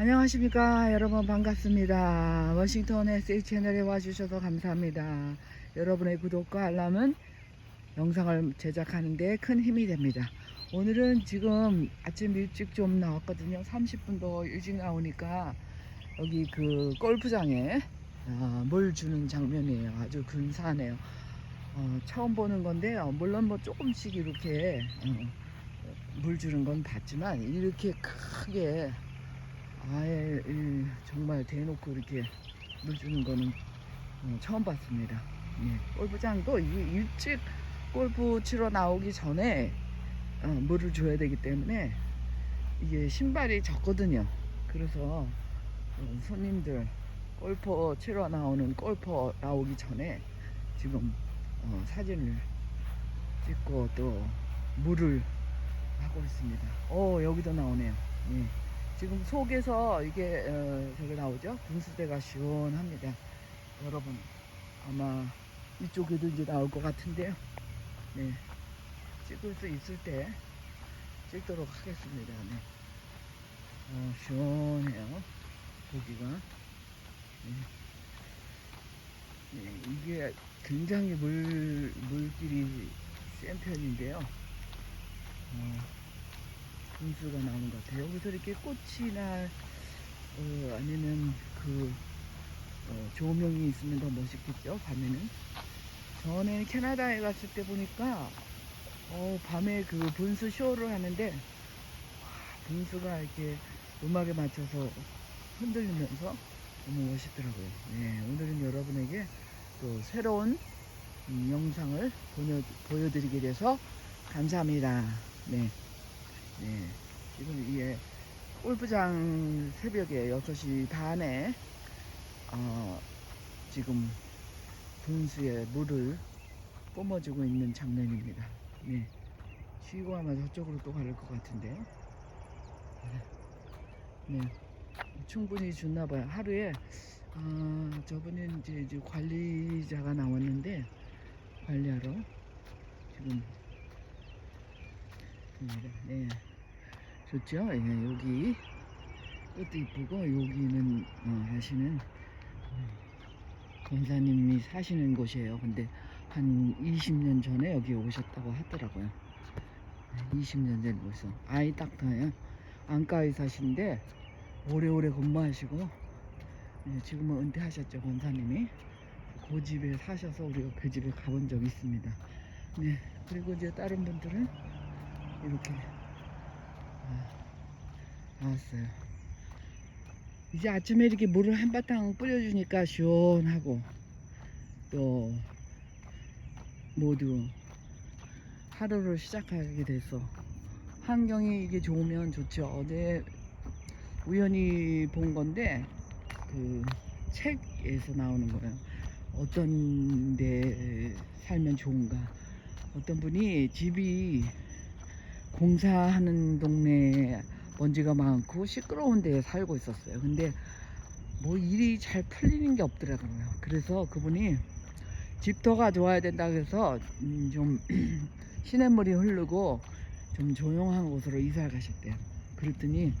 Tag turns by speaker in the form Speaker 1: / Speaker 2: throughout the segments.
Speaker 1: 안녕하십니까 여러분 반갑습니다. 워싱턴 SA 채널에 와주셔서 감사합니다. 여러분의 구독과 알람은 영상을 제작하는데 큰 힘이 됩니다. 오늘은 지금 아침 일찍 좀 나왔거든요. 30분 더 일찍 나오니까 여기 그 골프장에 아, 물 주는 장면이에요. 아주 근사하네요. 어, 처음 보는 건데요. 물론 뭐 조금씩 이렇게 어, 물 주는 건 봤지만 이렇게 크게 아예 이, 정말 대놓고 이렇게 물 주는 거는 어, 처음 봤습니다. 예, 골프장도 이- 일찍 골프 치러 나오기 전에 어, 물을 줘야 되기 때문에 이게 신발이 적거든요. 그래서 어, 손님들 골프 치러 나오는 골프 나오기 전에 지금 어, 사진을 찍고 또 물을 하고 있습니다. 오 여기도 나오네요. 예. 지금 속에서 이게 어, 저기 나오죠? 분수대가 시원합니다. 여러분 아마 이쪽에도 이제 나올 것 같은데요. 네. 찍을 수 있을 때 찍도록 하겠습니다. 네. 어, 시원해요. 고기가. 네. 네, 이게 굉장히 물 물길이 센 편인데요. 어, 분수가 나오는 것 같아요. 여기서 이렇게 꽃이나 어, 아니면 그 어, 조명이 있으면 더 멋있겠죠. 밤에는. 전에 캐나다에 갔을 때 보니까 어, 밤에 그 분수 쇼를 하는데 와, 분수가 이렇게 음악에 맞춰서 흔들리면서 너무 멋있더라고요. 네, 오늘은 여러분에게 또 새로운 음, 영상을 보여, 보여드리게 돼서 감사합니다. 네. 네, 지금 이게 골프장 새벽에 6시 반에 어, 지금 분수에 물을 뿜어주고 있는 장면입니다. 네, 쉬고 아마 저쪽으로 또갈것 같은데요. 네, 충분히 줬나 봐요. 하루에 아, 저번에 이제, 이제 관리자가 나왔는데 관리하러 지금 입니다. 네. 좋죠? 예, 여기 끝도 이쁘고 여기는 어, 하시는 음, 검사님이 사시는 곳이에요. 근데 한 20년 전에 여기 오셨다고 하더라고요. 20년 전에 벌써 아이 닥터예요. 안과 의사신데 오래오래 근무하시고 예, 지금은 은퇴하셨죠 검사님이. 그 집에 사셔서 우리가 그 집에 가본 적이 있습니다. 네. 그리고 이제 다른 분들은 이렇게 아, 나왔어요. 이제 아침에 이렇게 물을 한바탕 뿌려주니까 시원하고 또 모두 하루를 시작하게 돼서 환경이 이게 좋으면 좋죠. 어제 우연히 본 건데 그 책에서 나오는 거예요. 어떤 데 살면 좋은가. 어떤 분이 집이 공사하는 동네에 먼지가 많고 시끄러운 데에 살고 있었어요. 근데 뭐 일이 잘 풀리는 게 없더라고요. 그래서 그분이 집터가 좋아야 된다 그래서 음, 좀 시냇물이 흐르고 좀 조용한 곳으로 이사를 가셨대요. 그랬더니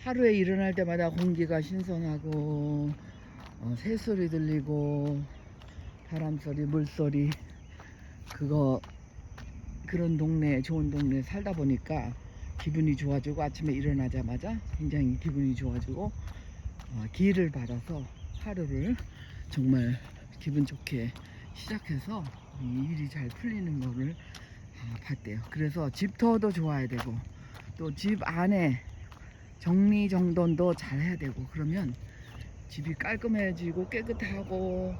Speaker 1: 하루에 일어날 때마다 공기가 신선하고 어, 새소리 들리고 바람소리, 물소리 그거 그런 동네 좋은 동네 살다 보니까 기분이 좋아지고 아침에 일어나자마자 굉장히 기분이 좋아지고 어, 기회를 받아서 하루를 정말 기분 좋게 시작해서 이 일이 잘 풀리는 거를 아, 봤대요. 그래서 집터도 좋아야 되고 또 집 안에 정리정돈도 잘 해야 되고 그러면 집이 깔끔해지고 깨끗하고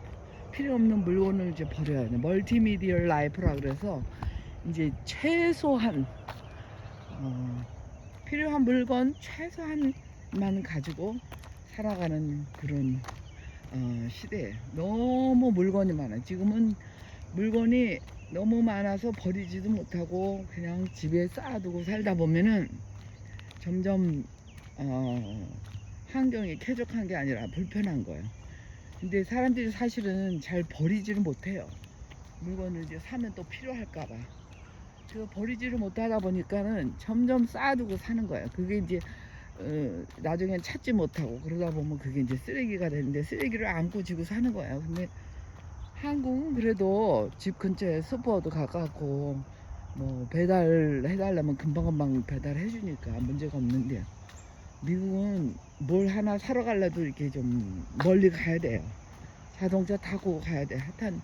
Speaker 1: 필요 없는 물건을 이제 버려야 돼. 멀티미디어 라이프라 그래서 이제 최소한 어, 필요한 물건 최소한만 가지고 살아가는 그런 어, 시대에 너무 물건이 많아. 지금은 물건이 너무 많아서 버리지도 못하고 그냥 집에 쌓아두고 살다 보면은 점점 어, 환경이 쾌적한 게 아니라 불편한 거예요. 근데 사람들이 사실은 잘 버리지를 못해요. 물건을 이제 사면 또 필요할까봐. 그 버리지를 못하다 보니까는 점점 쌓아두고 사는 거예요. 그게 이제 어, 나중엔 찾지 못하고 그러다 보면 그게 이제 쓰레기가 되는데 쓰레기를 안고 지고 사는 거예요. 근데 한국은 그래도 집 근처에 슈퍼도 가깝고 뭐 배달 해달라면 금방금방 배달해 주니까 문제가 없는데 미국은 뭘 하나 사러 가려도 이렇게 좀 멀리 가야 돼요. 자동차 타고 가야 돼. 하여튼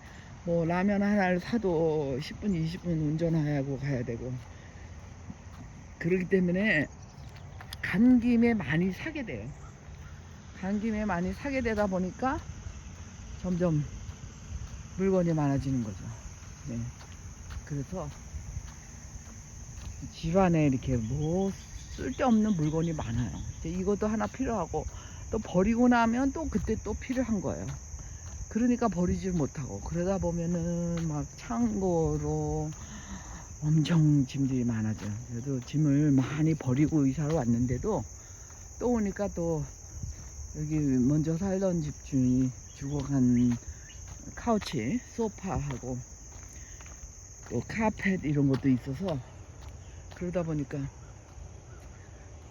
Speaker 1: 뭐 라면 하나를 사도 10분 20분 운전하고 가야 되고 그렇기 때문에 간 김에 많이 사게 돼요. 간 김에 많이 사게 되다 보니까 점점 물건이 많아지는 거죠. 네. 그래서 집안에 이렇게 뭐 쓸데없는 물건이 많아요. 이것도 하나 필요하고 또 버리고 나면 또 그때 또 필요한 거예요. 그러니까 버리질 못하고 그러다 보면은 막 창고로 엄청 짐들이 많아져. 그래도 짐을 많이 버리고 이사를 왔는데도 또 오니까 또 여기 먼저 살던 집 주인이 주고 간 카우치, 소파하고 또 카펫 이런 것도 있어서 그러다 보니까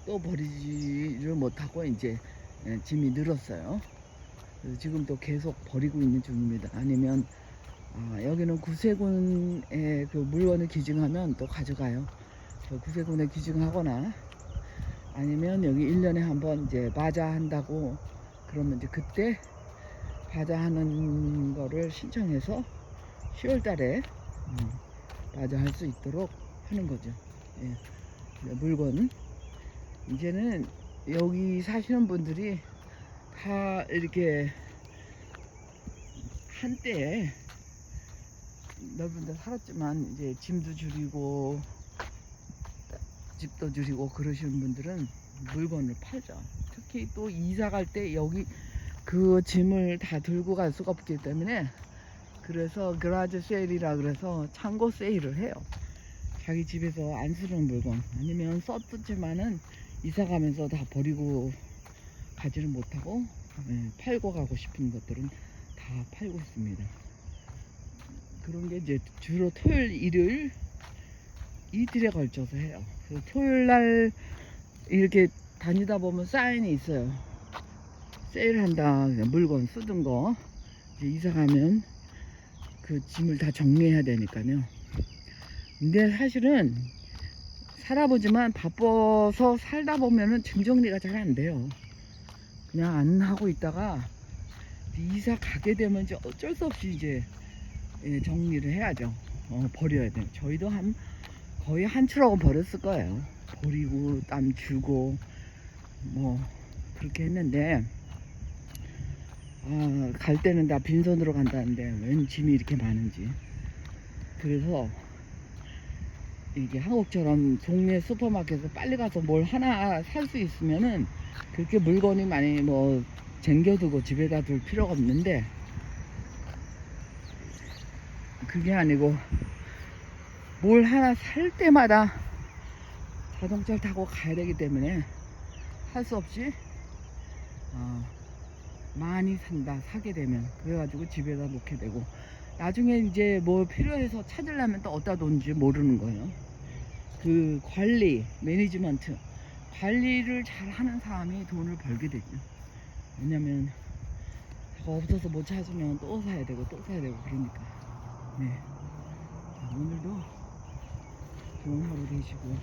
Speaker 1: 또 버리지를 못하고 이제 예, 짐이 늘었어요. 그래서 지금 또 계속 버리고 있는 중입니다. 아니면 아, 여기는 구세군에 그 물건을 기증하면 또 가져가요. 저 구세군에 기증하거나 아니면 여기 1년에 한 번 이제 바자 한다고 그러면 이제 그때 바자 하는 거를 신청해서 10월 달에 음, 바자 할 수 있도록 하는 거죠. 예. 네, 물건 이제는 여기 사시는 분들이 다 이렇게 한때 넓은 데 살았지만 이제 짐도 줄이고 집도 줄이고 그러시는 분들은 물건을 팔죠. 특히 또 이사 갈 때 여기 그 짐을 다 들고 갈 수가 없기 때문에 그래서 그라즈 세일이라 그래서 창고 세일을 해요. 자기 집에서 안 쓰는 물건 아니면 썼지만은 이사 가면서 다 버리고 가지를 못하고 예, 팔고 가고 싶은 것들은 다 팔고 있습니다. 그런 게 이제 주로 토요일, 일요일 이틀에 걸쳐서 해요. 그래서 토요일 날 이렇게 다니다 보면 사인이 있어요. 세일한다. 물건 쓰던 거 이제 이사 가면 그 짐을 다 정리해야 되니까요. 근데 사실은 살아보지만 바빠서 살다 보면은 짐 정리가 잘 안 돼요. 그냥 안 하고 있다가 이사 가게 되면 이제 어쩔 수 없이 이제 예, 정리를 해야죠. 어, 버려야 돼요. 저희도 한 거의 한 트럭은 버렸을 거예요. 버리고 땀 주고 뭐 그렇게 했는데 아, 갈 때는 다 빈손으로 간다는데 웬 짐이 이렇게 많은지 그래서 이게 한국처럼 동네 슈퍼마켓에서 빨리 가서 뭘 하나 살 수 있으면은 그렇게 물건이 많이 뭐 쟁겨두고 집에다 둘 필요가 없는데 그게 아니고 뭘 하나 살 때마다 자동차를 타고 가야 되기 때문에 할 수 없이 어, 많이 산다 사게 되면. 그래가지고 집에다 놓게 되고. 나중에 이제 뭐 필요해서 찾으려면 또 어디다 놓는지 모르는 거예요. 그 관리 매니지먼트 관리를 잘 하는 사람이 돈을 벌게 되죠. 왜냐면 그거 없어서 못 찾으면 또 사야 되고 또 사야 되고 그러니까. 네. 자, 오늘도 좋은 하루 되시고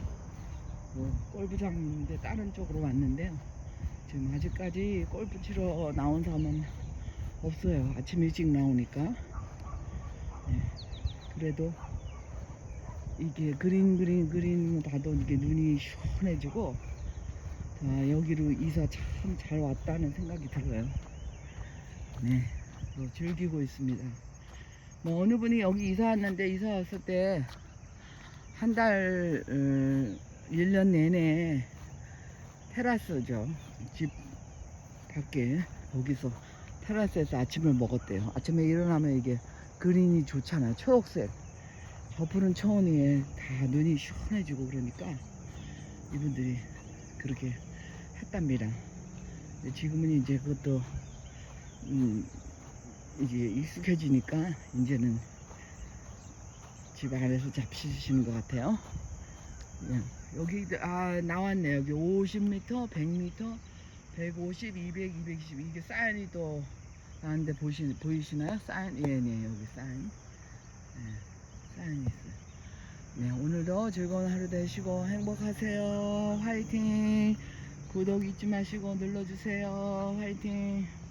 Speaker 1: 뭐 골프장인데 다른 쪽으로 왔는데요 지금 아직까지 골프 치러 나온 사람은 없어요. 아침 일찍 나오니까. 네, 그래도 이게 그린 그린 그린 봐도 이게 눈이 시원해지고 자, 여기로 이사 참 잘 왔다는 생각이 들어요. 네, 뭐 즐기고 있습니다. 뭐 어느 분이 여기 이사 왔는데 이사 왔을 때 한 달, 어, 1년 내내 테라스죠. 집 밖에 거기서 테라스에서 아침을 먹었대요. 아침에 일어나면 이게 그린이 좋잖아요. 초록색. 저 푸른 초원 위에 다 눈이 시원해지고 그러니까 이분들이 그렇게 했답니다. 지금은 이제 그것도 음, 이제 익숙해지니까 이제는 집 안에서 잡수시는 것 같아요. 예, 여기 아 나왔네 여기 50m, 100m, 150, 200, 220 이게 사인이 또 나는데 보시 보이시나요? 사인 예네 여기 사인 네, 사인이 있어요. 네 오늘도 즐거운 하루 되시고 행복하세요. 화이팅. 구독 잊지 마시고 눌러주세요. 화이팅.